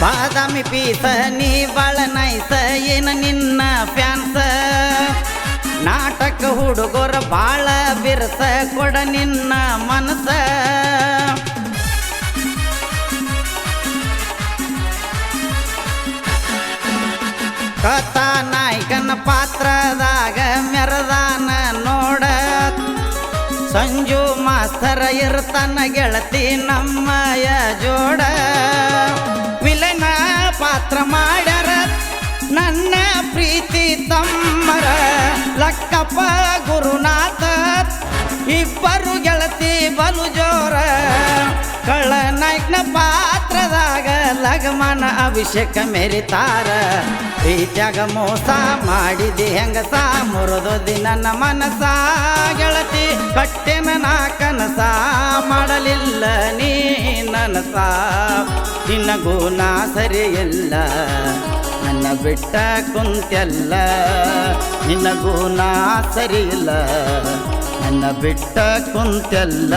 ಬಾದಾಮಿ piece, ನೀ ಬಾಳ ನೈಸ ಏನ ನಿನ್ನ ಫ್ಯಾನ್ಸ ನಾಟಕ ಹುಡುಗರ ಬಾಳ ಬಿರ್ಸ, ಕೊಡ ನಿನ್ನ ಮನಸ. ಕಥಾ ನಾಯಕನ ಪಾತ್ರದಾಗ ಮೆರದಾನ ನೋಡ. ಸಂಜು ಮಾಸ್ತರ ಇರ್ತಾನ ಗೆಳತಿ ನಮ್ಮಯ ಜೋಡ. ಪಾತ್ರ ಮಾಡ್ಯಾರ. ನನ್ನ ಪ್ರೀತಿ ತಮ್ಮರ. ಲಕ್ಕಪ್ಪ, ಗುರುನಾಥ, ಇಬ್ಬರು ಗೆಳತಿ ಬಲು ಜೋರ ಕಳ್ಳ ನಾಯಕನ ಪಾತ್ರದಾಗ ಲಗಮನ ಅಭಿಷೇಕ ಮೆರಿತಾರ. ಪ್ರೀತ್ಯಾಗ ಮೋಸ ಮಾಡಿದಿ ಹೆಂಗಸ? ಮುರಿದೋದಿ ನನ್ನ ಮನಸ ಗೆಳತಿ, ಕಟ್ಟೆನ ನಾ ಕನಸ ಮಾಡಲಿಲ್ಲ ನೀ ನನಸ. ನಿನಗೂ ನಾ ಸರಿಯಲ್ಲ ನನ್ನ ಬಿಟ್ಟ ಕುಂತ್ಯಲ್ಲ. ನಿನಗೂ ನಾ ಸರಿಯಿಲ್ಲ ನನ್ನ ಬಿಟ್ಟ ಕುಂತ್ಯಲ್ಲ.